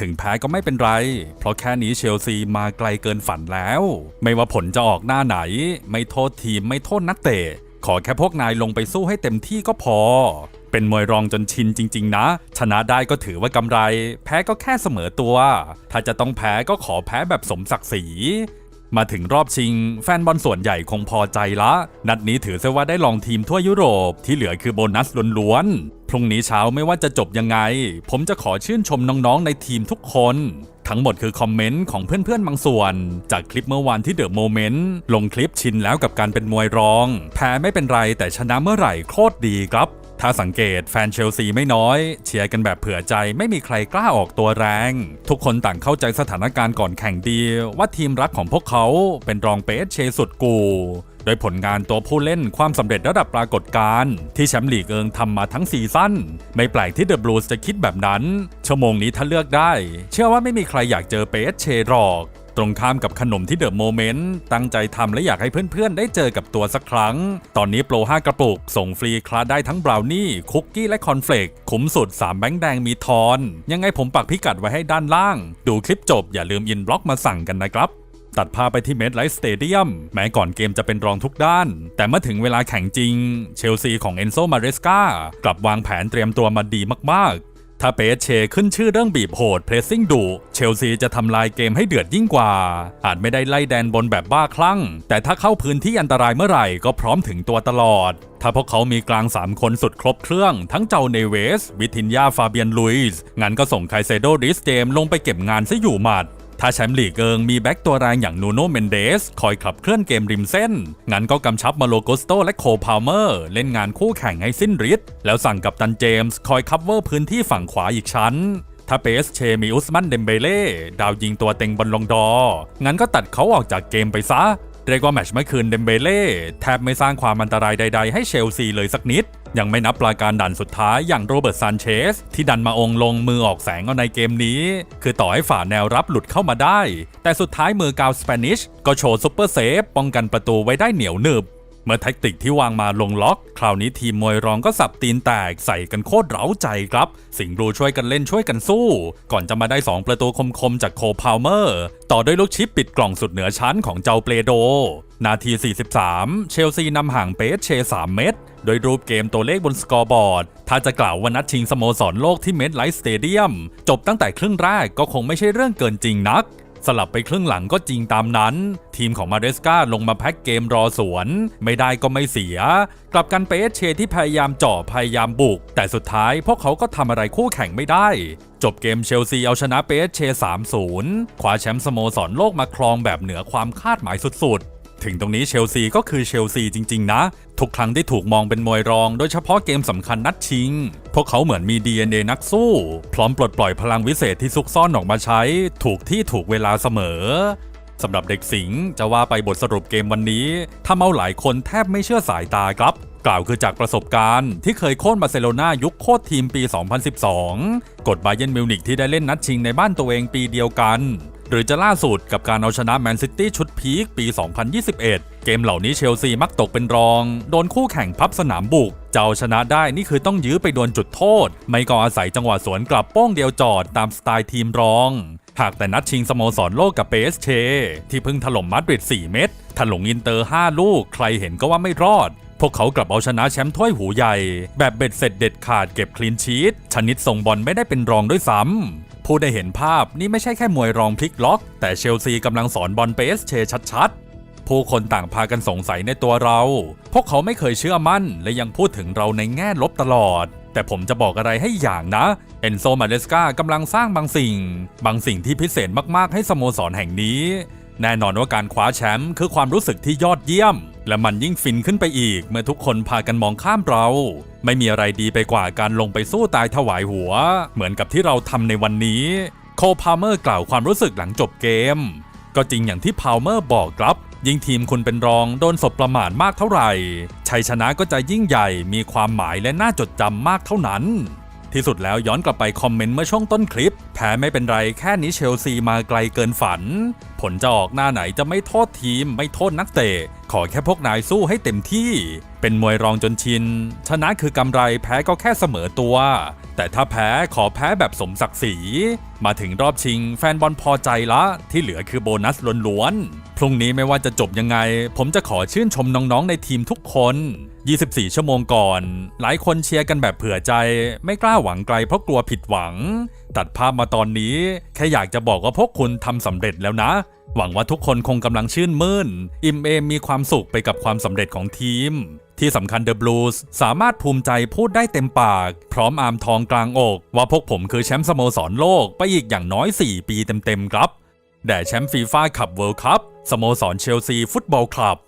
ถึงแพ้ก็ไม่เป็นไร เพราะแค่นี้เชลซีมาไกลเกินฝันแล้ว ไม่ว่าผลจะออกหน้าไหน ไม่โทษทีมไม่โทษนักเตะ ขอแค่พวกนายลงไปสู้ให้เต็มที่ก็พอ เป็นมวยรองจนชินจริง ๆ นะ ชนะได้ก็ถือว่ากำไร แพ้ก็แค่เสมอตัว ถ้าจะต้องแพ้ก็ขอแพ้แบบสมศักดิ์ศรี มาถึงรอบชิง แฟนบอลส่วนใหญ่คงพอใจละ นัดนี้ถือซะว่าได้ลองทีมทั่วยุโรปที่เหลือคือโบนัสล้วนๆ พรุ่งนี้เช้าไม่ว่าจะจบยังไง ผมจะขอชื่นชมน้องๆในทีมทุกคน ทั้งหมดคือคอมเมนต์ของเพื่อนๆบางส่วน จากคลิปเมื่อวานที่เดอะโมเมนต์ลงคลิปชินแล้วกับการเป็นมวยรอง แพ้ไม่เป็นไรแต่ชนะเมื่อไหร่โคตรดีครับ ถ้าสังเกตแฟนเชลซีไม่น้อย เชียร์กันแบบเผื่อใจไม่มีใครกล้าออกตัวแรง ทุกคนต่างเข้าใจสถานการณ์ก่อนแข่งดี ว่าทีมรักของพวกเขาเป็นรองเปสเชสุดกูโดยผลงานตัวผู้เล่นความสำเร็จระดับปรากฏการณ์ที่แชมป์ลีกเอิงทำมาทั้งซีซั่นไม่แปลกที่เดอะบลูสจะคิดแบบนั้น ชั่วโมงนี้ถ้าเลือกได้ เชื่อว่าไม่มีใครอยากเจอเปสเชรอก ตรงข้ามกับขนมที่เดอะโมเมนต์ตั้งใจทำและอยากให้เพื่อนๆ ได้เจอกับตัวสักครั้ง ตอนนี้โปร 5 กระปุก ส่งฟรีคลาสได้ทั้งบราวนี่ คุกกี้และคอนเฟลกคุ้มสุด 3 แบงค์แดงมีทอน ยังไงผมปักพิกัดไว้ให้ด้านล่าง ดูคลิปจบอย่าลืมอินบล็อกมาสั่งกันนะครับตัดภาพไปที่เมดไลท์สเตเดียมแม้ก่อนเกมจะเป็นรองทุกด้าน แต่เมื่อถึงเวลาแข่งจริง เชลซีของเอนโซมาเรสกากลับวางแผนเตรียมตัวมาดีมากๆ ถ้าเปเชขึ้นชื่อเรื่องบีบโหดเพรสซิ่งดุเชลซีจะทำลายเกมให้เดือดยิ่งกว่า อาจไม่ได้ไล่แดนบนแบบบ้าคลั่ง แต่ถ้าเข้าพื้นที่อันตรายเมื่อไหร่ก็พร้อมถึงตัวตลอด ถ้าพวกเขามีกลาง 3 คนสุดครบเครื่อง ทั้งเจ้าเนเวส วิทินยาฟาเบียนลุยส์งั้นก็ส่งไคเซโดริสเจมลงไปเก็บงานซะอยู่หมัด ถ้าแชมป์ลีกเอิงมีแบ็กตัวแรงอย่างนูโนเมนเดสคอยขับเคลื่อนเกมริมเส้น งั้นก็กำชับมาโลโกสโตและโคพาวเมอร์ เล่นงานคู่แข่งให้สิ้นฤทธิ์แล้วสั่งกับตันเจมส์คอยคัฟเวอร์พื้นที่ฝั่งขวาอีกชั้นถ้าเปสเชมีอุสมันเดมเบเล่ดาวยิงตัวเต็งบอลงดอ งั้นก็ตัดเขาออกจากเกมไปซะ เรียกว่าแมชเมื่อคืนเดมเบเล่แทบไม่สร้างความอันตรายใด ๆ ให้เชลซีเลยสักนิด ยังไม่นับปราการดันสุดท้ายอย่างโรเบิร์ตซานเชสที่ดันมาองลงมือออกแสงเอาในเกมนี้ คือต่อให้ฝ่าแนวรับหลุดเข้ามาได้ แต่สุดท้ายมือกาวสเปนิชก็โชว์ซุปเปอร์เซฟป้องกันประตูไว้ได้เหนียวหนึบ เมื่อแท็กติกที่วางมาลงล็อก คราวนี้ทีมมวยรองก็สับตีนแตกใส่กันโคตรเร้าใจครับ สิงห์บลูช่วยกันเล่นช่วยกันสู้ ก่อนจะมาได้ 2 ประตูคมๆจากโคพาวเมอร์ ต่อด้วยลูกชิปปิดกล่องสุดเหนือชั้นของเจ้าเปโด นาที 43 เชลซีนำห่างเปสเช 3 เม็ดโดยรูปเกมตัวเลขบนสกอร์บอร์ด ถ้าจะกล่าวว่านัดชิงสโมสรโลกที่เมดไลท์สเตเดียมจบตั้งแต่ครึ่งแรกก็คงไม่ใช่เรื่องเกินจริงนัก สลับไปครึ่งหลังก็จริงตามนั้น ทีมของมาเรสกาลงมาแพ็กเกมรอสวน ไม่ได้ก็ไม่เสีย กลับกันเปสเชที่พยายามเจ่อพยายามบุก แต่สุดท้ายพวกเขาก็ทำอะไรคู่แข่งไม่ได้ จบเกมเชลซีเอาชนะเปสเช3-0คว้าแชมป์สโมสรโลกมาครองแบบเหนือความคาดหมายสุดๆ ถึงตรงนี้เชลซีก็คือเชลซีจริง ๆ นะ ทุกครั้งที่ถูกมองเป็นมวยรอง โดยเฉพาะเกมสำคัญนัดชิง พวกเขาเหมือนมี DNA นักสู้ พร้อมปลดปล่อยพลังวิเศษที่ซุกซ่อนออกมาใช้ ถูกที่ถูกเวลาเสมอสำหรับเด็กสิงห์จะว่าไปบทสรุปเกมวันนี้ทำเอาหลายคนแทบไม่เชื่อสายตาครับ กล่าวคือจากประสบการณ์ที่เคยโค่นบาร์เซโลนายุคโคตรทีมปี 2012 กดบาเยนมิวนิกที่ได้เล่นนัดชิงในบ้านตัวเองปีเดียวกัน หรือจะล่าสุดกับการเอาชนะแมนซิตี้ชุดพีคปี 2021 เกมเหล่านี้เชลซีมักตกเป็นรอง โดนคู่แข่งพับสนามบุกจะเอาชนะได้นี่คือต้องยื้อไปโดนจุดโทษ ไม่ก็อาศัยจังหวะสวนกลับโป้งเดียวจอดตามสไตล์ทีมรองหากแต่นัดชิงสโมสรโลกกับเปสเช ที่เพิ่งถล่มมาดริด 4 เม็ดถล่มอินเตอร์ 5 ลูก ใครเห็นก็ว่าไม่รอด พวกเขากลับเอาชนะแชมป์ถ้วยหูใหญ่ แบบเบ็ดเสร็จเด็ดขาดเก็บคลีนชีตชนิดส่งบอลไม่ได้เป็นรองด้วยซ้ ผู้ได้เห็นภาพนี่ไม่ใช่แค่มวยรองพลิกล็อก แต่เชลซีกำลังสอนบอลเปสเชชัดๆ ผู้คนต่างพากันสงสัยในตัวเรา พวกเขาไม่เคยเชื่อมั่น และยังพูดถึงเราในแง่ลบตลอด แต่ผมจะบอกอะไรให้อย่างนะ เอนโซมาเดสกากำลังสร้างบางสิ่ง บางสิ่งที่พิเศษมากๆให้สโมสรแห่งนี้ แน่นอนว่าการคว้าแชมป์คือความรู้สึกที่ยอดเยี่ยม และมันยิ่งฟินขึ้นไปอีก เมื่อทุกคนพากันมองข้ามเรา ไม่มีอะไรดีไปกว่าการลงไปสู้ตายถวายหัว เหมือนกับที่เราทำในวันนี้ โคพาเมอร์กล่าวความรู้สึกหลังจบเกม ก็จริงอย่างที่พาวเมอร์บอกครับ ยิ่งทีมคุณเป็นรองโดนสบประมาทมากเท่าไหร่ ชัยชนะก็จะยิ่งใหญ่มีความหมายและน่าจดจำมากเท่านั้น ที่สุดแล้วย้อนกลับไปคอมเมนต์เมื่อช่วงต้นคลิป แพ้ไม่เป็นไรแค่นี้เชลซีมาไกลเกินฝัน ผลจะออกหน้าไหนจะไม่โทษทีม ไม่โทษนักเตะ ขอแค่พวกนายสู้ให้เต็มที่ เป็นมวยรองจนชิน ชนะคือกำไรแพ้ก็แค่เสมอตัว แต่ถ้าแพ้ขอแพ้แบบสมศักดิ์ศรี มาถึงรอบชิง แฟนบอลพอใจละ ที่เหลือคือโบนัสล้วนๆพรุ่งนี้ไม่ว่าจะจบยังไง ผมจะขอชื่นชมน้องๆในทีมทุกคน 24 ชั่วโมงก่อน หลายคนเชียร์กันแบบเผื่อใจ ไม่กล้าหวังไกลเพราะกลัวผิดหวัง ตัดภาพมาตอนนี้ แค่อยากจะบอกว่าพวกคุณทำสำเร็จแล้วนะ หวังว่าทุกคนคงกำลังชื่นมื่น อิ่มเอมมีความสุขไปกับความสำเร็จของทีม ที่สำคัญเดอะบลูส์สามารถภูมิใจพูดได้เต็มปาก พร้อมอามทองกลางอก ว่าพวกผมคือแชมป์สโมสรโลกไปอีกอย่างน้อย 4 ปีเต็มๆครับแด่แชมป์ฟีฟ่าคัพเวิลด์คัพสโมสรเชลซีฟุตบอลคลับ